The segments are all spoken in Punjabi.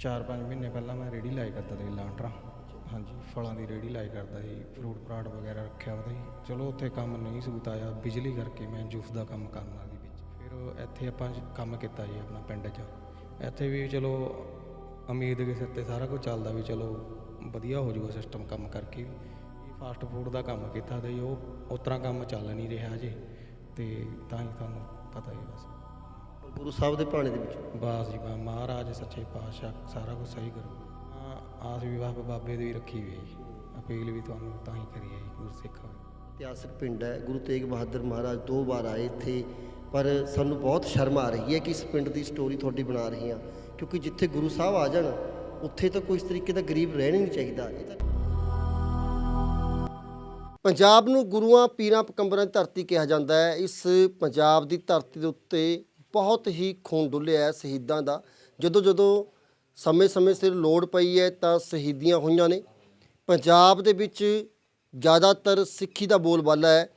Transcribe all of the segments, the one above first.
4-5 ਮਹੀਨੇ ਪਹਿਲਾਂ ਮੈਂ ਰੇੜੀ ਲਾਈ ਕਰਦਾ ਸੀ ਲਾਂਟਰਾ ਹਾਂਜੀ, ਫਲਾਂ ਦੀ ਰੇੜੀ ਲਾਈ ਕਰਦਾ ਸੀ, ਫਰੂਟ ਫਰਾਟ ਵਗੈਰਾ ਰੱਖਿਆ ਉਹਦਾ ਜੀ ਚਲੋ, ਉੱਥੇ ਕੰਮ ਨਹੀਂ ਸੂਤ ਆਇਆ, ਬਿਜਲੀ ਕਰਕੇ ਮੈਂ ਜੂਸ ਦਾ ਕੰਮ ਕਰਨਾ ਸੀ ਵਿੱਚ। ਫਿਰ ਇੱਥੇ ਆਪਾਂ ਕੰਮ ਕੀਤਾ ਜੀ ਆਪਣਾ ਪਿੰਡ 'ਚ। ਇੱਥੇ ਵੀ ਚਲੋ, ਉਮੀਦ ਦੇ ਸਿਰ ਤੇ ਸਾਰਾ ਕੁਝ ਚੱਲਦਾ ਵੀ ਚਲੋ, ਵਧੀਆ ਹੋ ਜਾਊਗਾ ਸਿਸਟਮ ਕੰਮ ਕਰਕੇ ਵੀ। ਫਾਸਟ ਫੂਡ ਦਾ ਕੰਮ ਕੀਤਾ ਤੇ ਜੀ ਉਹ ਉਸ ਤਰ੍ਹਾਂ ਕੰਮ ਚੱਲ ਨਹੀਂ ਰਿਹਾ ਜੇ। ਤੇ ਤਾਂ ਹੀ ਤੁਹਾਨੂੰ ਪਤਾ ਹੀ ਬਸ। ਗੁਰੂ ਸਾਹਿਬ ਦੇ ਭਾਣੇ ਦੇ ਵਿੱਚ। ਬਾਸ ਜੀ ਬਾ ਮਹਾਰਾਜ ਸੱਚੇ ਪਾਤਸ਼ਾਹ ਸਾਰਾ ਕੁਝ ਸਹੀ ਕਰੂਗਾ ਹਾਂ, ਆਸ ਵੀ ਬਾਬਾ ਬਾਬੇ ਦੀ ਵੀ ਰੱਖੀ ਹੋਈ ਹੈ ਜੀ। ਅਪੀਲ ਵੀ ਤੁਹਾਨੂੰ ਤਾਂ ਹੀ ਕਰੀ ਹੈ ਗੁਰਸਿੱਖ ਇਤਿਹਾਸਕ ਪਿੰਡ ਹੈ ਗੁਰੂ ਤੇਗ ਬਹਾਦਰ ਮਹਾਰਾਜ ਦੋ ਵਾਰ ਆਏ ਇੱਥੇ ਪਰ ਸਾਨੂੰ ਬਹੁਤ ਸ਼ਰਮ ਆ ਰਹੀ ਹੈ ਕਿ ਇਸ ਪਿੰਡ ਦੀ ਸਟੋਰੀ ਤੁਹਾਡੀ ਬਣਾ ਰਹੀ ਹਾਂ ਕਿਉਂਕਿ ਜਿੱਥੇ ਗੁਰੂ ਸਾਹਿਬ ਆ ਜਾਣ ਉੱਥੇ ਤਾਂ ਕੋਈ ਇਸ ਤਰੀਕੇ ਦਾ ਗਰੀਬ ਰਹਿਣਾ ਨਹੀਂ ਚਾਹੀਦਾ। ਇਹ ਤਾਂ ਪੰਜਾਬ ਨੂੰ ਗੁਰੂਆਂ ਪੀਰਾਂ ਪਕੰਬਰਾਂ ਦੀ ਧਰਤੀ ਕਿਹਾ ਜਾਂਦਾ ਹੈ। ਇਸ ਪੰਜਾਬ ਦੀ ਧਰਤੀ ਦੇ ਉੱਤੇ ਬਹੁਤ ਹੀ ਖੂਨ ਡੁੱਲਿਆ ਹੈ ਸ਼ਹੀਦਾਂ ਦਾ। ਜਦੋਂ ਜਦੋਂ ਸਮੇਂ-ਸਮੇਂ ਸਿਰ ਲੋੜ ਪਈ ਹੈ ਤਾਂ ਸ਼ਹੀਦੀਆਂ ਹੋਈਆਂ ਨੇ। ਪੰਜਾਬ ਦੇ ਵਿੱਚ ਜ਼ਿਆਦਾਤਰ ਸਿੱਖੀ ਦਾ ਬੋਲਬਾਲਾ ਹੈ,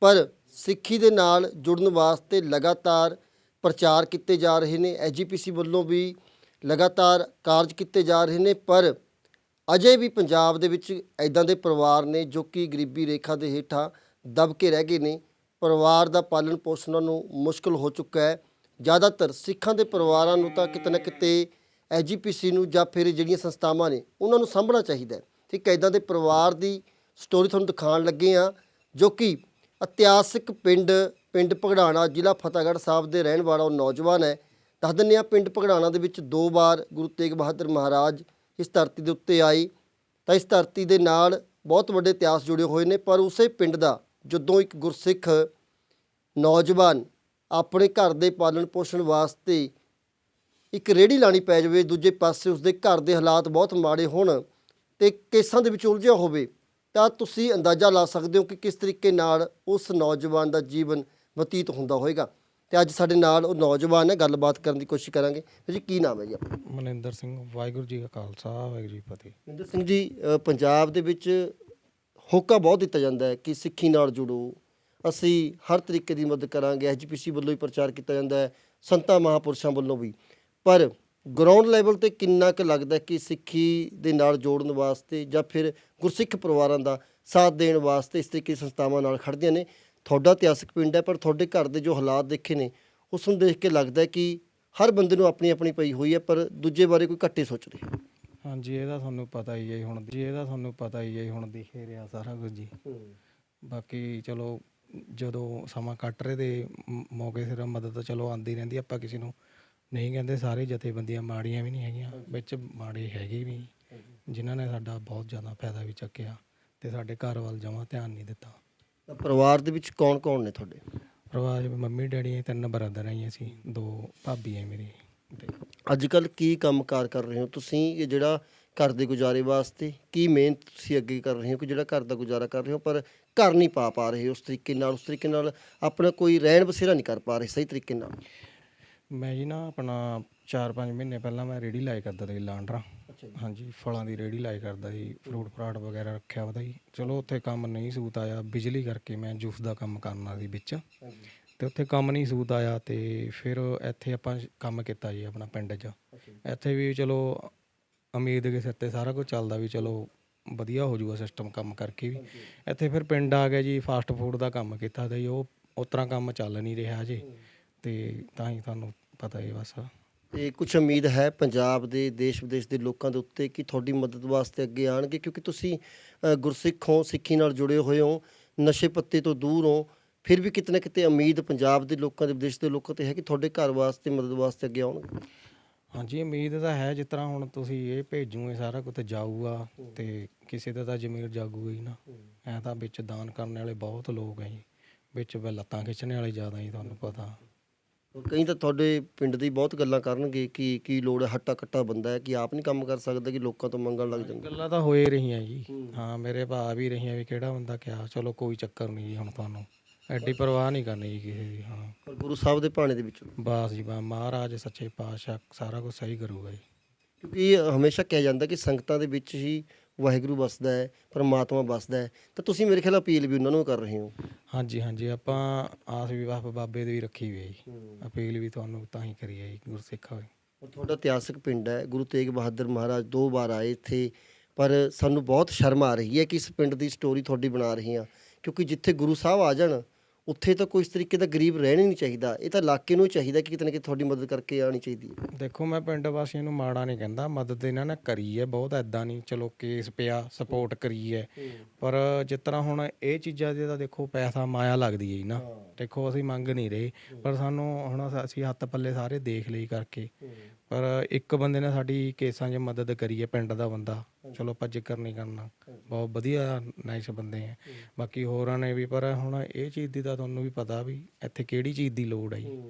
ਪਰ ਸਿੱਖੀ ਦੇ ਨਾਲ ਜੁੜਨ ਵਾਸਤੇ ਲਗਾਤਾਰ ਪ੍ਰਚਾਰ ਕੀਤੇ ਜਾ ਰਹੇ ਨੇ। ਐਜੀਪੀਸੀ ਵੱਲੋਂ ਵੀ ਲਗਾਤਾਰ ਕਾਰਜ ਕੀਤੇ ਜਾ ਰਹੇ ਨੇ, ਪਰ ਅਜੇ ਵੀ ਪੰਜਾਬ ਦੇ ਵਿੱਚ ਐਦਾਂ ਦੇ ਪਰਿਵਾਰ ਨੇ ਜੋ ਕਿ ਗਰੀਬੀ ਰੇਖਾ ਦੇ ਹੇਠਾਂ ਦਬ ਕੇ ਰਹਿ ਗਏ ਨੇ। ਪਰਿਵਾਰ ਦਾ ਪਾਲਣ ਪੋਸ਼ਣ ਉਹਨਾਂ ਨੂੰ ਮੁਸ਼ਕਲ ਹੋ ਚੁੱਕਾ ਹੈ। ਜ਼ਿਆਦਾਤਰ ਸਿੱਖਾਂ ਦੇ ਪਰਿਵਾਰਾਂ ਨੂੰ ਤਾਂ ਕਿਤੇ ਨਾ ਕਿਤੇ ਐਜੀਪੀਸੀ ਨੂੰ ਜਾਂ ਫਿਰ ਜਿਹੜੀਆਂ ਸੰਸਥਾਵਾਂ ਨੇ, ਉਹਨਾਂ ਨੂੰ ਸਾਂਭਣਾ ਚਾਹੀਦਾ ਹੈ। ਠੀਕ ਹੈ ਐਦਾਂ ਦੇ ਪਰਿਵਾਰ ਦੀ ਸਟੋਰੀ ਤੁਹਾਨੂੰ ਦਿਖਾਉਣ ਲੱਗੇ ਆ ਜੋ ਕਿ ਇਤਿਹਾਸਿਕ ਪਿੰਡ ਪਿੰਡ ਭਗੜਾਣਾ, ਜ਼ਿਲ੍ਹਾ ਫਤਿਹਗੜ੍ਹ ਸਾਹਿਬ ਦੇ ਰਹਿਣ ਵਾਲਾ ਉਹ ਨੌਜਵਾਨ ਹੈ। ਦੱਸ ਦਿੰਦੇ ਆ ਪਿੰਡ ਭਗੜਾਣਾ ਦੇ ਵਿੱਚ ਦੋ ਵਾਰ ਗੁਰੂ ਤੇਗ ਬਹਾਦਰ ਮਹਾਰਾਜ ਇਸ ਧਰਤੀ ਦੇ ਉੱਤੇ ਆਏ। ਤਾਂ ਇਸ ਧਰਤੀ ਦੇ ਨਾਲ ਬਹੁਤ ਵੱਡੇ ਇਤਿਹਾਸ ਜੁੜੇ ਹੋਏ ਨੇ, ਪਰ ਉਸੇ ਪਿੰਡ ਦਾ ਜਦੋਂ ਇੱਕ ਗੁਰਸਿੱਖ ਨੌਜਵਾਨ ਆਪਣੇ ਘਰ ਦੇ ਪਾਲਣ ਪੋਸ਼ਣ ਵਾਸਤੇ ਇੱਕ ਰੇੜੀ ਲਾਣੀ ਪੈ ਜਾਵੇ ਦੂਜੇ ਪਾਸੇ ਉਸਦੇ ਘਰ ਦੇ ਹਾਲਾਤ ਬਹੁਤ ਮਾੜੇ ਹੋਣ ਤੇ ਕੇਸਾਂ ਦੇ ਵਿੱਚ ਉਲਝਿਆ ਹੋਵੇ ਤਾਂ ਤੁਸੀਂ ਅੰਦਾਜ਼ਾ ਲਾ ਸਕਦੇ ਹੋ ਕਿ ਕਿਸ ਤਰੀਕੇ ਨਾਲ ਉਸ ਨੌਜਵਾਨ ਦਾ ਜੀਵਨ ਬਤੀਤ ਹੁੰਦਾ ਹੋਵੇਗਾ। ਤੇ ਅੱਜ ਸਾਡੇ ਨਾਲ ਉਹ ਨੌਜਵਾਨ ਹੈ ਗੱਲਬਾਤ ਕਰਨ ਦੀ ਕੋਸ਼ਿਸ਼ ਕਰਾਂਗੇ। ਜੀ ਕੀ ਨਾਮ ਹੈ ਜੀ ਆਪਣਾ? ਮਨਿੰਦਰ ਸਿੰਘ ਵਾਹਿਗੁਰੂ ਜੀ ਕਾ ਖਾਲਸਾ ਵਾਹਿਗੁਰੂ ਜੀ ਫਤਿਹ। ਮਹਿੰਦਰ ਸਿੰਘ ਜੀ ਪੰਜਾਬ ਦੇ ਵਿੱਚ ਹੋਕਾ ਬਹੁਤ ਦਿੱਤਾ ਜਾਂਦਾ ਹੈ ਕਿ ਸਿੱਖੀ ਨਾਲ ਜੁੜੋ ਅਸੀਂ ਹਰ ਤਰੀਕੇ ਦੀ ਮਦਦ ਕਰਾਂਗੇ ਐਜੀਪੀਸੀ ਵੱਲੋਂ ਵੀ ਪ੍ਰਚਾਰ ਕੀਤਾ ਜਾਂਦਾ ਹੈ ਸੰਤਾਂ ਮਹਾਪੁਰਸ਼ਾਂ ਵੱਲੋਂ ਵੀ। ਪਰ ਗਰਾਊਂਡ ਲੈਵਲ ਤੇ ਕਿੰਨਾ ਕੁ ਲੱਗਦਾ ਹੈ ਕਿ ਸਿੱਖੀ ਦੇ ਨਾਲ ਜੋੜਨ ਵਾਸਤੇ ਜਾਂ ਫਿਰ ਗੁਰਸਿੱਖ ਪਰਿਵਾਰਾਂ ਦਾ ਸਾਥ ਦੇਣ ਵਾਸਤੇ ਇਸ ਤਰੀਕੇ ਸੰਸਥਾਵਾਂ ਨਾਲ ਖੜਦੀਆਂ ਨੇ? ਤੁਹਾਡਾ ਇਤਿਹਾਸਕ ਪਿੰਡ ਹੈ ਪਰ ਤੁਹਾਡੇ ਘਰ ਦੇ ਜੋ ਹਾਲਾਤ ਦੇਖੇ ਨੇ ਉਸ ਨੂੰ ਦੇਖ ਕੇ ਲੱਗਦਾ ਹੈ ਕਿ ਹਰ ਬੰਦੇ ਨੂੰ ਆਪਣੀ ਆਪਣੀ ਪਈ ਹੋਈ ਹੈ ਪਰ ਦੂਜੇ ਬਾਰੇ ਕੋਈ ਘੱਟੇ ਸੋਚ ਰਿਹਾ ਹਾਂਜੀ ਇਹਦਾ ਤੁਹਾਨੂੰ ਪਤਾ ਹੀ ਹੈ ਹੁਣ ਜੀ ਇਹਦਾ ਤੁਹਾਨੂੰ ਪਤਾ ਹੀ ਹੈ ਹੁਣ ਦਿਖ ਹੀ ਰਿਹਾ ਸਾਰਾ ਕੁਝ ਜੀ। ਬਾਕੀ ਚਲੋ ਜਦੋਂ ਸਮਾਂ ਕੱਟ ਰਹੇ ਦੇ ਮੌਕੇ ਸਿਰ ਮਦਦ ਤਾਂ ਚਲੋ ਆਂਦੀ ਰਹਿੰਦੀ ਆਪਾਂ ਕਿਸੇ ਨੂੰ ਨਹੀਂ ਕਹਿੰਦੇ ਸਾਰੇ ਜਥੇਬੰਦੀਆਂ ਮਾੜੀਆਂ ਵੀ ਨਹੀਂ ਹੈਗੀਆਂ ਵਿੱਚ ਮਾੜੇ ਹੈਗੇ ਵੀ ਜਿਨ੍ਹਾਂ ਨੇ ਸਾਡਾ ਬਹੁਤ ਜ਼ਿਆਦਾ ਫਾਇਦਾ ਵੀ ਚੱਕਿਆ ਤੇ ਸਾਡੇ ਘਰ ਵੱਲ ਜਮਾਂ ਧਿਆਨ ਨਹੀਂ ਦਿੱਤਾ। ਤਾਂ ਪਰਿਵਾਰ ਦੇ ਵਿੱਚ ਕੌਣ ਕੌਣ ਨੇ ਤੁਹਾਡੇ? ਪਰਿਵਾਰ ਵਿੱਚ ਮੰਮੀ ਡੈਡੀ ਤਿੰਨ ਬ੍ਰਦਰ ਜੀ ਅਸੀਂ ਦੋ ਭਾਬੀ ਹੈ ਮੇਰੀ। ਅੱਜ ਕੱਲ ਕੀ ਕੰਮਕਾਰ ਕਰ ਰਹੇ ਹੋ? ਤੁਸੀਂ ਇਹ ਜਿਹੜਾ ਘਰ ਦੇ ਗੁਜ਼ਾਰੇ ਵਾਸਤੇ? ਕੀ ਮਿਹਨਤ ਤੁਸੀਂ ਅੱਗੇ ਕਰ ਰਹੇ ਹੋ? ਕਿ ਜਿਹੜਾ ਘਰ ਦਾ ਗੁਜ਼ਾਰਾ ਕਰ ਰਹੇ ਹੋ ਪਰ ਘਰ ਨਹੀਂ ਪਾ ਪਾ ਰਹੇ ਉਸ ਤਰੀਕੇ ਨਾਲ ਉਸ ਤਰੀਕੇ ਨਾਲ ਆਪਣਾ ਕੋਈ ਰਹਿਣ ਬਸੇਰਾ ਨਹੀਂ ਕਰ ਪਾ ਰਹੇ ਸਹੀ ਤਰੀਕੇ ਨਾਲ? ਮੈਂ ਜੀ ਨਾ ਆਪਣਾ 4-5 ਮਹੀਨੇ ਪਹਿਲਾਂ ਮੈਂ ਰੇੜੀ ਲਾਈ ਕਰਦਾ ਸੀ ਲਾਂਡਰਾ। ਹਾਂਜੀ ਫਲਾਂ ਦੀ ਰੇੜੀ ਲਾਈ ਕਰਦਾ ਸੀ ਫਰੂਟ ਫਰਾਟ ਵਗੈਰਾ ਰੱਖਿਆ ਉਹਦਾ ਜੀ ਚਲੋ ਉੱਥੇ ਕੰਮ ਨਹੀਂ ਸੂਤ ਆਇਆ ਬਿਜਲੀ ਕਰਕੇ ਮੈਂ ਜੂਸ ਦਾ ਕੰਮ ਕਰਨਾ ਸੀ ਵਿੱਚ। ਤੇ ਉੱਥੇ ਕੰਮ ਨਹੀਂ ਸੂਤ ਆਇਆ ਤੇ ਫਿਰ ਇੱਥੇ ਆਪਾਂ ਕੰਮ ਕੀਤਾ ਜੀ ਆਪਣਾ ਪਿੰਡ 'ਚ। ਇੱਥੇ ਵੀ ਚਲੋ ਉਮੀਦ ਦੇ ਸਿਰ ਤੇ ਸਾਰਾ ਕੁਝ ਚੱਲਦਾ ਵੀ ਚਲੋ ਵਧੀਆ ਹੋ ਜਾਊਗਾ ਸਿਸਟਮ ਕੰਮ ਕਰਕੇ ਵੀ। ਇੱਥੇ ਫਿਰ ਪਿੰਡ ਆ ਗਿਆ ਜੀ ਫਾਸਟ ਫੂਡ ਦਾ ਕੰਮ ਕੀਤਾ ਤੇ ਜੀ ਉਹ ਉਸ ਤਰ੍ਹਾਂ ਕੰਮ ਚੱਲ ਨਹੀਂ ਰਿਹਾ ਜੇ ਤੇ ਤਾਂ ਹੀ ਤੁਹਾਨੂੰ ਪਤਾ ਹੀ ਬਸ। ਤੇ ਕੁਝ ਉਮੀਦ ਹੈ ਪੰਜਾਬ ਦੇ, ਦੇਸ਼ ਵਿਦੇਸ਼ ਦੇ ਲੋਕਾਂ ਦੇ ਉੱਤੇ ਕਿ ਤੁਹਾਡੀ ਮਦਦ ਵਾਸਤੇ ਅੱਗੇ ਆਣਗੇ ਕਿਉਂਕਿ ਤੁਸੀਂ ਗੁਰਸਿੱਖ ਹੋ, ਸਿੱਖੀ ਨਾਲ ਜੁੜੇ ਹੋਏ ਹੋ, ਨਸ਼ੇ ਪੱਤੇ ਤੋਂ ਦੂਰ ਹੋ, ਫਿਰ ਵੀ ਕਿਤੇ ਨਾ ਕਿਤੇ ਉਮੀਦ ਪੰਜਾਬ ਦੇ ਲੋਕਾਂ ਦੇ, ਵਿਦੇਸ਼ ਦੇ ਲੋਕਾਂ ਤੇ ਹੈ ਕਿ ਤੁਹਾਡੇ ਘਰ ਵਾਸਤੇ ਮਦਦ ਵਾਸਤੇ ਅੱਗੇ ਆਉਣਗੇ? ਹਾਂਜੀ ਉਮੀਦ ਤਾਂ ਹੈ ਜਿਸ ਤਰ੍ਹਾਂ ਹੁਣ ਤੁਸੀਂ ਇਹ ਭੇਜੂਗੇ ਸਾਰਾ ਕੁਝ ਜਾਊਗਾ ਤੇ ਕਿਸੇ ਦਾ ਤਾਂ ਜ਼ਮੀਰ ਜਾਗੂਗਾ ਹੀ ਨਾ। ਐ ਤਾਂ ਵਿੱਚ ਦਾਨ ਕਰਨ ਵਾਲੇ ਬਹੁਤ ਲੋਕ ਹੈ ਜੀ। ਵਿੱਚ ਵੇ ਲੱਤਾਂ ਖਿੱਚਣ ਵਾਲੇ ਜ਼ਿਆਦਾ ਹੀ ਤੁਹਾਨੂੰ ਪਤਾ। ਕਈ ਤਾਂ ਤੁਹਾਡੇ ਪਿੰਡ ਦੀ ਬਹੁਤ ਗੱਲਾਂ ਕਰਨਗੇ ਕਿ ਕੀ ਲੋੜ ਹੈ ਹੱਟਾ ਕੱਟਾ ਬੰਦਾ ਹੈ ਕਿ ਆਪ ਨਹੀਂ ਕੰਮ ਕਰ ਸਕਦਾ ਕਿ ਲੋਕਾਂ ਤੋਂ ਮੰਗਣ ਲੱਗ ਜਾਂਦਾ ਗੱਲਾਂ ਤਾਂ ਹੋਏ ਰਹੀਆਂ ਜੀ। ਹਾਂ ਮੇਰੇ ਭਾ ਵੀ ਰਹੀਆਂ ਵੀ ਕਿਹੜਾ ਬੰਦਾ ਕਿਹਾ ਚਲੋ ਕੋਈ ਚੱਕਰ ਨਹੀਂ ਜੀ ਹੁਣ ਤੁਹਾਨੂੰ। ਐਡੀ ਪਰਵਾਹ ਨਹੀਂ ਕਰਨੀ ਜੀ ਕਿਸੇ ਦੀ ਹਾਂ। ਪਰ ਗੁਰੂ ਸਾਹਿਬ ਦੇ ਭਾਣੇ ਦੇ ਵਿੱਚ ਬਾਸ ਜੀ ਬਾ ਮਹਾਰਾਜ ਸੱਚੇ ਪਾਤਸ਼ਾਹ ਸਾਰਾ ਕੁਝ ਸਹੀ ਕਰੂਗਾ ਜੀ। ਕਿਉਂਕਿ ਇਹ ਹਮੇਸ਼ਾ ਕਿਹਾ ਜਾਂਦਾ ਕਿ ਸੰਗਤਾਂ ਦੇ ਵਿੱਚ ਹੀ ਵਾਹਿਗੁਰੂ ਵਸਦਾ ਹੈ ਪਰਮਾਤਮਾ ਵਸਦਾ ਹੈ। ਤਾਂ ਤੁਸੀਂ ਮੇਰੇ ਖਿਆਲ ਅਪੀਲ ਵੀ ਉਹਨਾਂ ਨੂੰ ਕਰ ਰਹੇ ਹੋ? ਹਾਂਜੀ ਹਾਂਜੀ। ਆਪਾਂ ਆਸ ਵੀ ਬਾਬਾ ਬਾਬੇ ਦੀ ਵੀ ਰੱਖੀ ਹੋਈ ਹੈ ਜੀ। ਅਪੀਲ ਵੀ ਤੁਹਾਨੂੰ ਤਾਂ ਹੀ ਕਰੀ ਹੈ ਜੀ ਗੁਰਸਿੱਖ ਹੋਏ। ਤੁਹਾਡਾ ਇਤਿਹਾਸਕ ਪਿੰਡ ਹੈ ਗੁਰੂ ਤੇਗ ਬਹਾਦਰ ਮਹਾਰਾਜ ਦੋ ਵਾਰ ਆਏ ਇੱਥੇ। ਪਰ ਸਾਨੂੰ ਬਹੁਤ ਸ਼ਰਮ ਆ ਰਹੀ ਹੈ ਕਿ ਇਸ ਪਿੰਡ ਦੀ ਸਟੋਰੀ ਤੁਹਾਡੀ ਬਣਾ ਰਹੀ ਹਾਂ ਕਿਉਂਕਿ ਜਿੱਥੇ ਗੁਰੂ ਸਾਹਿਬ ਆ ਜਾਣ ਉੱਥੇ ਤਾਂ ਕੋਈ ਇਸ ਤਰੀਕੇ ਦਾ ਗਰੀਬ ਰਹਿਣਾ ਹੀ ਨਹੀਂ ਚਾਹੀਦਾ। ਇਹ ਤਾਂ ਇਲਾਕੇ ਨੂੰ ਚਾਹੀਦਾ ਕਿ ਕਿਤੇ ਨਾ ਕਿਤੇ ਤੁਹਾਡੀ ਮਦਦ ਕਰਕੇ ਆਣੀ ਚਾਹੀਦੀ ਹੈ। ਦੇਖੋ ਮੈਂ ਪਿੰਡ ਵਾਸੀਆਂ ਨੂੰ ਮਾੜਾ ਨਹੀਂ ਕਹਿੰਦਾ। ਮਦਦ ਇਹਨਾਂ ਨੇ ਕਰੀ ਹੈ ਬਹੁਤ ਐਦਾਂ ਨਹੀਂ ਚਲੋ ਕੇਸ ਪਿਆ ਸਪੋਰਟ ਕਰੀ ਹੈ। ਪਰ ਜਿਸ ਤਰ੍ਹਾਂ ਹੁਣ ਇਹ ਚੀਜ਼ਾਂ ਦੇ ਤਾਂ ਦੇਖੋ ਪੈਸਾ ਮਾਇਆ ਲੱਗਦੀ ਹੈ ਜੀ ਨਾ। ਦੇਖੋ ਅਸੀਂ ਮੰਗ ਨਹੀਂ ਰਹੇ ਪਰ ਸਾਨੂੰ ਹੁਣ ਅਸੀਂ ਹੱਥ ਪੱਲੇ ਸਾਰੇ ਦੇਖ ਲਈ ਕਰਕੇ। ਪਰ ਇੱਕ ਬੰਦੇ ਨੇ ਸਾਡੀ ਕੇਸਾਂ 'ਚ ਮਦਦ ਕਰੀ ਹੈ, ਪਿੰਡ ਦਾ ਬੰਦਾ। ਚਲੋ ਆਪਾਂ ਜ਼ਿਕਰ ਨਹੀਂ ਕਰਨਾ। ਬਹੁਤ ਵਧੀਆ ਨਾਈਸ ਬੰਦੇ ਹੈ। ਬਾਕੀ ਹੋਰਾਂ ਨੇ ਵੀ, ਪਰ ਹੁਣ ਇਹ ਚੀਜ਼ ਦੀ ਤਾਂ ਤੁਹਾਨੂੰ ਵੀ ਪਤਾ ਵੀ ਇੱਥੇ ਕਿਹੜੀ ਚੀਜ਼ ਦੀ ਲੋੜ ਹੈ ਜੀ।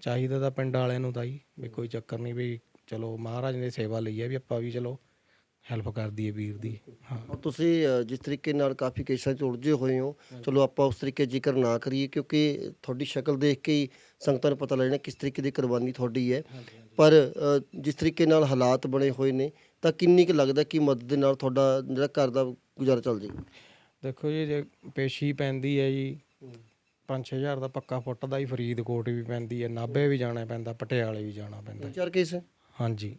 ਚਾਹੀਦਾ ਤਾਂ ਪਿੰਡ ਵਾਲਿਆਂ ਨੂੰ ਤਾਂ ਹੀ ਵੀ ਕੋਈ ਚੱਕਰ ਨਹੀਂ ਵੀ ਚਲੋ ਮਹਾਰਾਜ ਨੇ ਸੇਵਾ ਲਈ ਹੈ ਵੀ ਆਪਾਂ ਵੀ ਚਲੋ ਹੈਲਪ ਕਰ ਦਈਏ ਵੀਰ ਦੀ ਹਾਂ। ਔਰ ਤੁਸੀਂ ਅ, ਜਿਸ ਤਰੀਕੇ ਨਾਲ ਕਾਫੀ ਕੇਸਾਂ 'ਚ ਉਲਝੇ ਹੋਏ ਹੋ ਚਲੋ ਆਪਾਂ ਉਸ ਤਰੀਕੇ ਜ਼ਿਕਰ ਨਾ ਕਰੀਏ ਕਿਉਂਕਿ ਤੁਹਾਡੀ ਸ਼ਕਲ ਦੇਖ ਕੇ ਹੀ ਸੰਗਤਾਂ ਨੂੰ ਪਤਾ ਲੱਗਣਾ ਕਿਸ ਤਰੀਕੇ ਦੀ ਕੁਰਬਾਨੀ ਤੁਹਾਡੀ ਹੈ। ਪਰ ਅ, ਜਿਸ ਤਰੀਕੇ ਨਾਲ ਹਾਲਾਤ ਬਣੇ ਹੋਏ ਨੇ ਤਾਂ ਕਿੰਨੀ ਕੁ ਲੱਗਦਾ ਕਿ ਮਦਦ ਦੇ ਨਾਲ ਤੁਹਾਡਾ ਜਿਹੜਾ ਘਰ ਦਾ ਗੁਜ਼ਾਰਾ ਚੱਲ ਜੇ ਦੇਖੋ ਜੀ ਜੇ ਪੇਸ਼ੀ ਪੈਂਦੀ ਹੈ ਜੀ 5-6000 ਦਾ ਪੱਕਾ ਫੁੱਟ ਦਾ ਹੀ ਫਰੀਦਕੋਟ ਵੀ ਪੈਂਦੀ ਹੈ ਨਾਭੇ ਵੀ ਜਾਣਾ ਪੈਂਦਾ ਪਟਿਆਲੇ ਵੀ ਜਾਣਾ ਪੈਂਦਾ। ਚਾਰ ਕੇਸ ਹੈ? ਹਾਂਜੀ।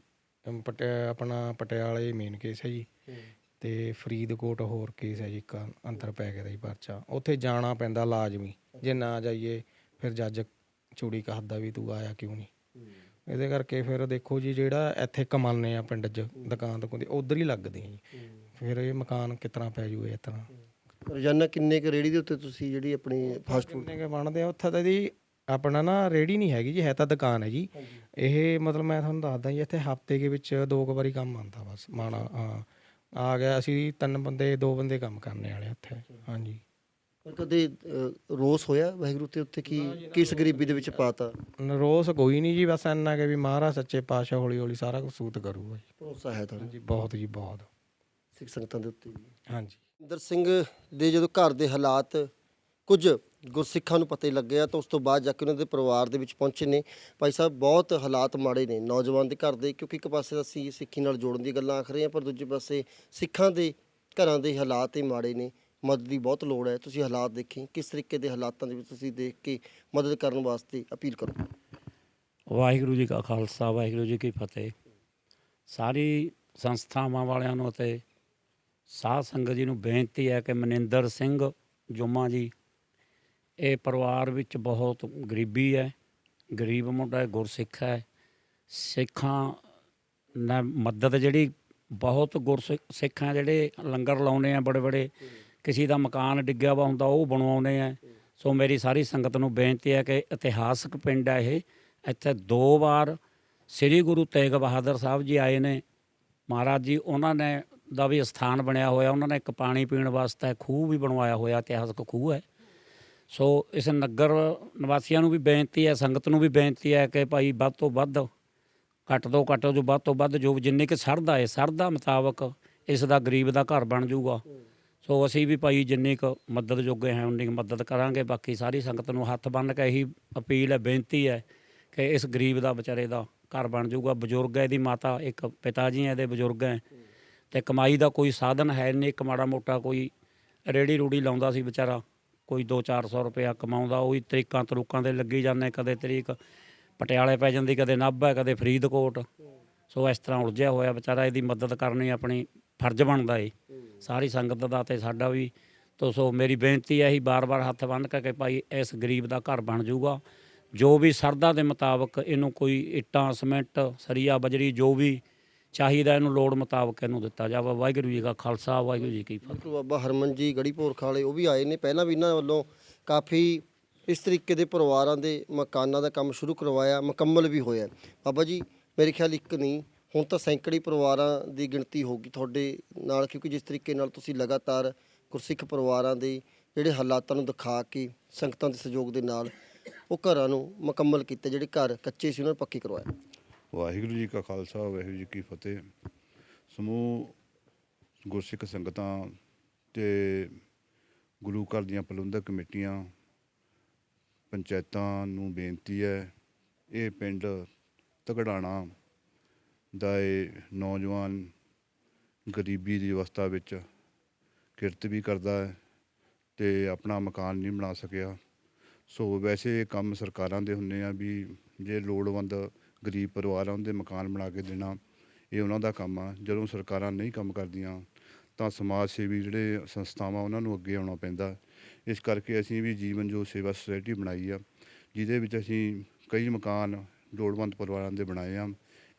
ਅਮ ਪਟਿਆ ਆਪਣਾ ਪਟਿਆਲੇ ਮੇਨ ਕੇਸ ਹੈ ਜੀ। ਤੇ ਫਰੀਦਕੋਟ ਹੋਰ ਕੇਸ ਹੈ ਜੀ ਇੱਕ ਅੰਦਰ ਪੈ ਗਿਆ ਦਾ ਜੀ ਪਰਚਾ। ਉੱਥੇ ਜਾਣਾ ਪੈਂਦਾ ਲਾਜ਼ਮੀ। ਜੇ ਨਾ ਜਾਈਏ ਫਿਰ ਜੱਜ ਚੂੜੀ ਕਹਦਾ ਵੀ ਤੂੰ ਆਇਆ ਕਿਉਂ ਨਹੀਂ? ਇਹਦੇ ਕਰਕੇ ਫਿਰ ਦੇਖੋ ਜੀ ਜਿਹੜਾ ਇੱਥੇ ਕਮਾਨੇ ਆ ਪਿੰਡ 'ਚ ਦੁਕਾਨ ਤੋਂ ਕੋਈ ਉਧਰ ਹੀ ਲੱਗਦੇ ਜੀ। ਫਿਰ ਇਹ ਮਕਾਨ ਕਿਤਨਾ ਪੈ ਜੂਏ ਇਸ ਤਰ੍ਹਾਂ। ਰੋਜ਼ਾਨਾ ਕਿੰਨੇ ਕੁ ਰੇੜੀ ਦੇ ਉੱਤੇ ਤੁਸੀਂ ਜਿਹੜੀ ਆਪਣੀ ਫਾਸਟ ਫੂਡ ਕਿੰਨੇ ਕੇ ਬਣਦੇ ਆ? ਉੱਥੇ ਤਾਂ ਜੀ ਆਪਣਾ ਨਾ ਰੇੜੀ ਨਹੀਂ ਹੈਗੀ ਜੀ ਹੈ ਤਾਂ ਦੁਕਾਨ ਹੈ ਜੀ। ਇਹ ਮਤਲਬ ਮੈਂ ਤੁਹਾਨੂੰ ਦੱਸਦਾ ਜੀ ਇੱਥੇ ਹਫ਼ਤੇ ਦੇ ਵਿੱਚ ਦੋ ਕੁ ਵਾਰੀ ਕੰਮ ਆਉਂਦਾ ਬਸ ਮਾਣਾ ਹਾਂ। ਆ ਗਿਆ ਅਸੀਂ ਤਿੰਨ ਬੰਦੇ ਦੋ ਬੰਦੇ ਕੰਮ ਕਰਨੇ ਵਾਲੇ ਇੱਥੇ ਹਾਂਜੀ। ਪਰ ਕਦੇ ਰੋਸ ਹੋਇਆ ਵਾਹਿਗੁਰੂ ਤੇ ਉੱਤੇ ਕੀ ਕਿਸ ਗਰੀਬੀ ਦੇ ਵਿੱਚ ਪਾਤਾ? ਨਰੋਸ ਕੋਈ ਨਹੀਂ ਜੀ ਬਸ ਇੰਨਾ ਕਿ ਵੀ ਮਹਾਰਾਜ ਸੱਚੇ ਪਾਤਸ਼ਾਹ ਹੌਲੀ ਹੌਲੀ ਸਾਰਾ ਕੁਝ ਸੂਤ ਕਰੂਗਾ ਜੀ। ਭਰੋਸਾ ਹੈ ਤੁਹਾਨੂੰ ਹਾਂਜੀ ਬਹੁਤ ਜੀ ਬਹੁਤ। ਸਿੱਖ ਸੰਗਤਾਂ ਦੇ ਉੱਤੇ ਵੀ। ਹਾਂਜੀ। ਇੰਦਰ ਸਿੰਘ ਦੇ ਜਦੋਂ ਘਰ ਦੇ ਹਾਲਾਤ ਕੁਝ ਗੁਰਸਿੱਖਾਂ ਨੂੰ ਪਤਾ ਹੀ ਲੱਗਿਆ ਤਾਂ ਉਸ ਤੋਂ ਬਾਅਦ ਜਾ ਕੇ ਉਹਨਾਂ ਦੇ ਪਰਿਵਾਰ ਦੇ ਵਿੱਚ ਪਹੁੰਚੇ ਨੇ। ਭਾਈ ਸਾਹਿਬ, ਬਹੁਤ ਹਾਲਾਤ ਮਾੜੇ ਨੇ ਨੌਜਵਾਨ ਦੇ ਘਰ ਦੇ, ਕਿਉਂਕਿ ਇੱਕ ਪਾਸੇ ਤਾਂ ਅਸੀਂ ਸਿੱਖੀ ਨਾਲ ਜੋੜਨ ਦੀ ਗੱਲਾਂ ਆਖ ਰਹੇ ਹਾਂ, ਪਰ ਦੂਜੇ ਪਾਸੇ ਸਿੱਖਾਂ ਦੇ ਘਰਾਂ ਦੇ ਹਾਲਾਤ ਹੀ ਮਾੜੇ ਨੇ। ਮਦਦ ਦੀ ਬਹੁਤ ਲੋੜ ਹੈ। ਤੁਸੀਂ ਹਾਲਾਤ ਦੇਖੇ, ਕਿਸ ਤਰੀਕੇ ਦੇ ਹਾਲਾਤਾਂ ਦੇ ਵਿੱਚ ਤੁਸੀਂ ਦੇਖ ਕੇ ਮਦਦ ਕਰਨ ਵਾਸਤੇ ਅਪੀਲ ਕਰੋ? ਵਾਹਿਗੁਰੂ ਜੀ ਕਾ ਖਾਲਸਾ, ਵਾਹਿਗੁਰੂ ਜੀ ਕੀ ਫਤਿਹ। ਸਾਰੀ ਸੰਸਥਾਵਾਂ ਵਾਲਿਆਂ ਨੂੰ ਅਤੇ ਸਾਧ ਸੰਗਤ ਜੀ ਨੂੰ ਬੇਨਤੀ ਹੈ ਕਿ ਮਨਿੰਦਰ ਸਿੰਘ ਜੁਮਾ ਜੀ ਇਹ ਪਰਿਵਾਰ ਵਿੱਚ ਬਹੁਤ ਗਰੀਬੀ ਹੈ, ਗਰੀਬ ਮੁੰਡਾ ਹੈ, ਗੁਰਸਿੱਖ ਹੈ। ਸਿੱਖਾਂ ਨੇ ਮਦਦ ਜਿਹੜੀ ਬਹੁਤ ਗੁਰਸਿੱਖ, ਸਿੱਖਾਂ ਜਿਹੜੇ ਲੰਗਰ ਲਾਉਨੇ ਆ ਬੜੇ ਬੜੇ, ਕਿਸੇ ਦਾ ਮਕਾਨ ਡਿੱਗਿਆ ਵਾ ਹੁੰਦਾ ਉਹ ਬਣਵਾਉਨੇ ਆ। ਸੋ ਮੇਰੀ ਸਾਰੀ ਸੰਗਤ ਨੂੰ ਬੇਨਤੀ ਹੈ ਕਿ ਇਤਿਹਾਸਕ ਪਿੰਡ ਹੈ ਇਹ। ਇੱਥੇ ਦੋ ਵਾਰ ਸ੍ਰੀ ਗੁਰੂ ਤੇਗ ਬਹਾਦਰ ਸਾਹਿਬ ਜੀ ਆਏ ਨੇ। ਮਹਾਰਾਜ ਜੀ, ਉਹਨਾਂ ਨੇ ਦਾ ਵੀ ਸਥਾਨ ਬਣਿਆ ਹੋਇਆ, ਉਹਨਾਂ ਨੇ ਇੱਕ ਪਾਣੀ ਪੀਣ ਵਾਸਤੇ ਖੂਹ ਵੀ ਬਣਵਾਇਆ ਹੋਇਆ, ਇਤਿਹਾਸਕ ਖੂਹ ਹੈ। ਸੋ ਇਸ ਨਗਰ ਨਿਵਾਸੀਆਂ ਨੂੰ ਵੀ ਬੇਨਤੀ ਹੈ, ਸੰਗਤ ਨੂੰ ਵੀ ਬੇਨਤੀ ਹੈ ਕਿ ਭਾਈ ਵੱਧ ਤੋਂ ਵੱਧ, ਘੱਟ ਤੋਂ ਘੱਟ ਜੋ ਵੱਧ ਤੋਂ ਵੱਧ ਜੋ ਜਿੰਨੀ ਕਿ ਸਰਦਾ ਹੈ ਸਰਦਾ ਮੁਤਾਬਕ ਇਸ ਦਾ ਗਰੀਬ ਦਾ ਘਰ ਬਣ ਜਾਊਗਾ। ਸੋ ਅਸੀਂ ਵੀ ਭਾਈ ਜਿੰਨੀ ਕੁ ਮਦਦ ਜੋਗੇ ਹਾਂ, ਉਨੀ ਕੁ ਮਦਦ ਕਰਾਂਗੇ। ਬਾਕੀ ਸਾਰੀ ਸੰਗਤ ਨੂੰ ਹੱਥ ਬੰਨ੍ਹ ਕੇ ਇਹੀ ਅਪੀਲ ਹੈ, ਬੇਨਤੀ ਹੈ ਕਿ ਇਸ ਗਰੀਬ ਦਾ, ਵਿਚਾਰੇ ਦਾ ਘਰ ਬਣ ਜਾਊਗਾ। ਬਜ਼ੁਰਗ ਹੈ, ਇਹਦੀ ਮਾਤਾ ਇੱਕ ਪਿਤਾ ਜੀ ਹੈ, ਇਹਦੇ ਬਜ਼ੁਰਗ ਹੈ ਤੇ ਕਮਾਈ ਦਾ ਕੋਈ ਸਾਧਨ ਹੈ ਨਹੀਂ ਇੱਕ ਮਾੜਾ ਮੋਟਾ ਕੋਈ ਰੇੜੀ ਰੂੜੀ ਲਾਉਂਦਾ ਸੀ ਵਿਚਾਰਾ। ਕੋਈ 2-400 ਰੁਪਇਆ ਕਮਾਉਂਦਾ, ਉਹੀ ਤਰੀਕਾਂ ਤਰੂਕਾਂ ਦੇ ਲੱਗੀ ਜਾਂਦੇ, ਕਦੇ ਤਰੀਕ ਪਟਿਆਲੇ ਪੈ ਜਾਂਦੀ, ਕਦੇ ਨਾਭਾ, ਕਦੇ ਫਰੀਦਕੋਟ। ਸੋ ਇਸ ਤਰ੍ਹਾਂ ਉਲਝਿਆ ਹੋਇਆ ਵਿਚਾਰਾ, ਇਹਦੀ ਮਦਦ ਕਰਨੀ ਆਪਣੀ ਫਰਜ਼ ਬਣਦਾ ਏ। ਸਾਰੀ ਸੰਗਤ ਦਾ ਤੇ ਸਾਡਾ ਵੀ। ਤੋ ਸੋ ਮੇਰੀ ਬੇਨਤੀ ਹੈ ਹੀ ਬਾਰ-ਬਾਰ ਹੱਥ ਬੰਨ੍ਹ ਕੇ ਕਿ ਭਾਈ, ਇਸ ਗਰੀਬ ਦਾ ਘਰ ਬਣ ਜਾਊਗਾ। ਜੋ ਵੀ ਸਰਦਾ ਦੇ ਮੁਤਾਬਕ ਇਹਨੂੰ ਕੋਈ ਇੱਟਾਂ, ਸੀਮੈਂਟ, ਸਰੀਆ, ਬਜਰੀ, ਜੋ ਵੀ ਚਾਹੀਦਾ ਇਹਨੂੰ ਲੋੜ ਮੁਤਾਬਕ ਇਹਨੂੰ ਦਿੱਤਾ ਜਾਵੇ। ਵਾਹਿਗੁਰੂ ਜੀ ਕਾ ਖਾਲਸਾ, ਵਾਹਿਗੁਰੂ ਜੀ ਕੀ ਫਤਿਹ। ਡਾਕਟਰ ਬਾਬਾ ਹਰਮਨ ਜੀ, ਗੜੀ ਭੋਰਖਾ ਵਾਲੇ ਉਹ ਵੀ ਆਏ ਨੇ। ਪਹਿਲਾਂ ਵੀ ਇਹਨਾਂ ਵੱਲੋਂ ਕਾਫੀ ਇਸ ਤਰੀਕੇ ਦੇ ਪਰਿਵਾਰਾਂ ਦੇ ਮਕਾਨਾਂ ਦਾ ਕੰਮ ਸ਼ੁਰੂ ਕਰਵਾਇਆ, ਮੁਕੰਮਲ ਵੀ ਹੋਇਆ। ਬਾਬਾ ਜੀ, ਮੇਰੇ ਖਿਆਲ ਇੱਕ ਨਹੀਂ, ਹੁਣ ਤਾਂ ਸੈਂਕੜੇ ਪਰਿਵਾਰਾਂ ਦੀ ਗਿਣਤੀ ਹੋਗੀ ਤੁਹਾਡੇ ਨਾਲ, ਕਿਉਂਕਿ ਜਿਸ ਤਰੀਕੇ ਨਾਲ ਤੁਸੀਂ ਲਗਾਤਾਰ ਗੁਰਸਿੱਖ ਪਰਿਵਾਰਾਂ ਦੇ ਜਿਹੜੇ ਹਾਲਾਤਾਂ ਨੂੰ ਦਿਖਾ ਕੇ, ਸੰਗਤਾਂ ਦੇ ਸਹਿਯੋਗ ਦੇ ਨਾਲ ਉਹ ਘਰਾਂ ਨੂੰ ਮੁਕੰਮਲ ਕੀਤੇ, ਜਿਹੜੇ ਘਰ ਕੱਚੇ ਸੀ, ਉਹਨਾਂ ਨੂੰ ਪੱਕੇ ਕਰਵਾਇਆ। ਵਾਹਿਗੁਰੂ ਜੀ ਕਾ ਖਾਲਸਾ, ਵਾਹਿਗੁਰੂ ਜੀ ਕੀ ਫਤਿਹ। ਸਮੂਹ ਗੁਰਸਿੱਖ ਸੰਗਤਾਂ ਤੇ ਗੁਰੂ ਘਰ ਦੀਆਂ ਪ੍ਰਬੰਧਕ ਕਮੇਟੀਆਂ, ਪੰਚਾਇਤਾਂ ਨੂੰ ਬੇਨਤੀ ਹੈ, ਇਹ ਪਿੰਡ ਤਗੜਾਣਾ ਦਾ ਇਹ ਨੌਜਵਾਨ ਗਰੀਬੀ ਦੀ ਅਵਸਥਾ ਵਿੱਚ ਕਿਰਤ ਵੀ ਕਰਦਾ ਹੈ ਤੇ ਆਪਣਾ ਮਕਾਨ ਨਹੀਂ ਬਣਾ ਸਕਿਆ। ਸੋ ਵੈਸੇ ਇਹ ਕੰਮ ਸਰਕਾਰਾਂ ਦੇ ਹੁੰਦੇ ਆ ਵੀ ਜੇ ਲੋੜਵੰਦ ਗਰੀਬ ਪਰਿਵਾਰ ਆ, ਉਹਦੇ ਮਕਾਨ ਬਣਾ ਕੇ ਦੇਣਾ, ਇਹ ਉਹਨਾਂ ਦਾ ਕੰਮ ਆ। ਜਦੋਂ ਸਰਕਾਰਾਂ ਨਹੀਂ ਕੰਮ ਕਰਦੀਆਂ, ਤਾਂ ਸਮਾਜ ਸੇਵੀ ਜਿਹੜੇ ਸੰਸਥਾਵਾਂ, ਉਹਨਾਂ ਨੂੰ ਅੱਗੇ ਆਉਣਾ ਪੈਂਦਾ। ਇਸ ਕਰਕੇ ਅਸੀਂ ਵੀ ਜੀਵਨ ਜੋ ਸੇਵਾ ਸੁਸਾਇਟੀ ਬਣਾਈ ਆ, ਜਿਹਦੇ ਵਿੱਚ ਅਸੀਂ ਕਈ ਮਕਾਨ ਲੋੜਵੰਦ ਪਰਿਵਾਰਾਂ ਦੇ ਬਣਾਏ ਆ।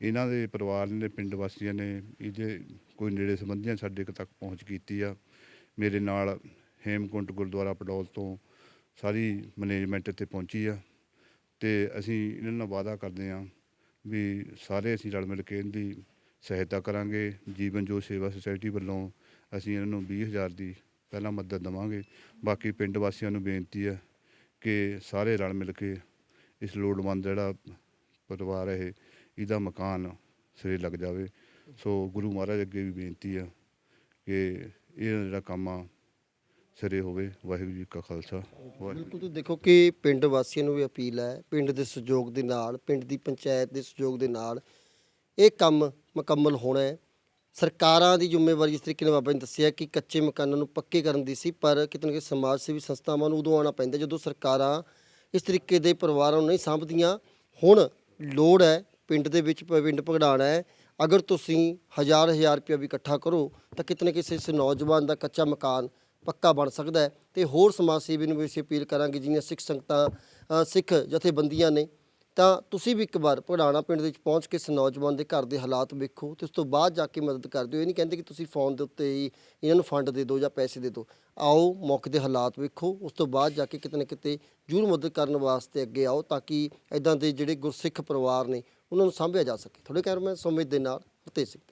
ਇਹਨਾਂ ਦੇ ਪਰਿਵਾਰ ਨੇ, ਪਿੰਡ ਵਾਸੀਆਂ ਨੇ ਇਹਦੇ ਕੋਈ ਨੇੜੇ ਸੰਬੰਧੀਆਂ ਸਾਡੇ ਤੱਕ ਪਹੁੰਚ ਕੀਤੀ ਆ। ਮੇਰੇ ਨਾਲ ਹੇਮਕੁੰਟ ਗੁਰਦੁਆਰਾ ਪਡੌਲ ਤੋਂ ਸਾਰੀ ਮੈਨੇਜਮੈਂਟ ਇੱਥੇ ਪਹੁੰਚੀ ਆ। ਤੇ ਅਸੀਂ ਇਹਨਾਂ ਨਾਲ ਵਾਅਦਾ ਕਰਦੇ ਹਾਂ ਵੀ ਸਾਰੇ ਅਸੀਂ ਰਲ ਮਿਲ ਕੇ ਇਹਦੀ ਸਹਾਇਤਾ ਕਰਾਂਗੇ। ਜੀਵਨ ਜੋ ਸੇਵਾ ਸੁਸਾਇਟੀ ਵੱਲੋਂ ਅਸੀਂ ਇਹਨਾਂ ਨੂੰ 20000 ਦੀ ਪਹਿਲਾਂ ਮਦਦ ਦੇਵਾਂਗੇ। ਬਾਕੀ ਪਿੰਡ ਵਾਸੀਆਂ ਨੂੰ ਬੇਨਤੀ ਹੈ ਕਿ ਸਾਰੇ ਰਲ ਮਿਲ ਕੇ ਇਸ ਲੋੜਵੰਦ ਜਿਹੜਾ ਪਰਿਵਾਰ ਹੈ, ਇਹਦਾ ਮਕਾਨ ਸਿਰੇ ਲੱਗ ਜਾਵੇ। ਸੋ ਗੁਰੂ ਮਹਾਰਾਜ ਅੱਗੇ ਵੀ ਬੇਨਤੀ ਆ ਕਿ ਇਹ ਜਿਹੜਾ ਕੰਮ ਆ ਸਿਰੇ ਹੋਵੇ, ਵਾਹਿਗੁਰੂ ਜੀ ਕਾ ਖਾਲਸਾ। ਵਾਹਿਗੁਰੂ ਬਿਲਕੁਲ ਤੁਸੀਂ ਦੇਖੋ ਕਿ ਪਿੰਡ ਵਾਸੀਆਂ ਨੂੰ ਵੀ ਅਪੀਲ ਹੈ, ਪਿੰਡ ਦੇ ਸਹਿਯੋਗ ਦੇ ਨਾਲ, ਪਿੰਡ ਦੀ ਪੰਚਾਇਤ ਦੇ ਸਹਿਯੋਗ ਦੇ ਨਾਲ ਇਹ ਕੰਮ ਮੁਕੰਮਲ ਹੋਣਾ ਹੈ। ਸਰਕਾਰਾਂ ਦੀ ਜ਼ਿੰਮੇਵਾਰੀ ਜਿਸ ਤਰੀਕੇ ਨਾਲ ਬਾਬਾ ਨੇ ਦੱਸਿਆ ਕਿ ਕੱਚੇ ਮਕਾਨਾਂ ਨੂੰ ਪੱਕੇ ਕਰਨ ਦੀ ਸੀ, ਪਰ ਕਿਤੇ ਨਾ ਕਿਤੇ ਸਮਾਜ ਸੇਵੀ ਸੰਸਥਾਵਾਂ ਨੂੰ ਉਦੋਂ ਆਉਣਾ ਪੈਂਦਾ ਜਦੋਂ ਸਰਕਾਰਾਂ ਇਸ ਤਰੀਕੇ ਦੇ ਪਰਿਵਾਰਾਂ ਨੂੰ ਨਹੀਂ ਸਾਂਭਦੀਆਂ। ਹੁਣ ਲੋੜ ਹੈ ਪਿੰਡ ਦੇ ਵਿੱਚ ਪਿੰਡ ਭਗੜਾਣਾ ਹੈ। ਅਗਰ ਤੁਸੀਂ ਹਜ਼ਾਰ ਹਜ਼ਾਰ ਰੁਪਇਆ ਵੀ ਇਕੱਠਾ ਕਰੋ, ਤਾਂ ਕਿਤੇ ਨਾ ਕਿਸੇ ਇਸ ਨੌਜਵਾਨ ਦਾ ਕੱਚਾ ਮਕਾਨ ਪੱਕਾ ਬਣ ਸਕਦਾ ਹੈ ਤੇ ਹੋਰ ਸਮਾਜ ਸੇਵੀ ਨੂੰ ਵੀ ਅਸੀਂ ਅਪੀਲ ਕਰਾਂਗੇ ਜਿਹੀਆਂ ਸਿੱਖ ਸੰਗਤਾਂ ਸਿੱਖ ਜਥੇਬੰਦੀਆਂ ਨੇ, ਤਾਂ ਤੁਸੀਂ ਵੀ ਇੱਕ ਵਾਰ ਪੜਾਣਾ ਪਿੰਡ ਦੇ ਵਿੱਚ ਪਹੁੰਚ ਕੇ ਇਸ ਨੌਜਵਾਨ ਦੇ ਘਰ ਦੇ ਹਾਲਾਤ ਵੇਖੋ ਤੇ ਉਸ ਤੋਂ ਬਾਅਦ ਜਾ ਕੇ ਮਦਦ ਕਰ ਦਿਓ ਇਹ ਨਹੀਂ ਕਹਿੰਦੇ ਕਿ ਤੁਸੀਂ ਫੋਨ ਦੇ ਉੱਤੇ ਹੀ ਇਹਨਾਂ ਨੂੰ ਫੰਡ ਦੇ ਦਿਓ ਜਾਂ ਪੈਸੇ ਦੇ ਦਿਓ। ਆਓ, ਮੌਕੇ ਦੇ ਹਾਲਾਤ ਵੇਖੋ, ਉਸ ਤੋਂ ਬਾਅਦ ਜਾ ਕੇ ਕਿਤੇ ਨਾ ਕਿਤੇ ਜ਼ਰੂਰ ਮਦਦ ਕਰਨ ਵਾਸਤੇ ਅੱਗੇ ਆਓ ਤਾਂ ਕਿ ਇਦਾਂ ਦੇ ਜਿਹੜੇ ਗੁਰਸਿੱਖ ਪਰਿਵਾਰ ਨੇ, ਉਹਨਾਂ ਨੂੰ ਸਾਂਭਿਆ ਜਾ ਸਕੇ। ਤੁਹਾਡੇ ਕੈਮਰਾਮੈਨ ਸੁਮਿਤ ਦੇ ਨਾਲ, ਹਰਤੇਜ ਸਿੰਘ।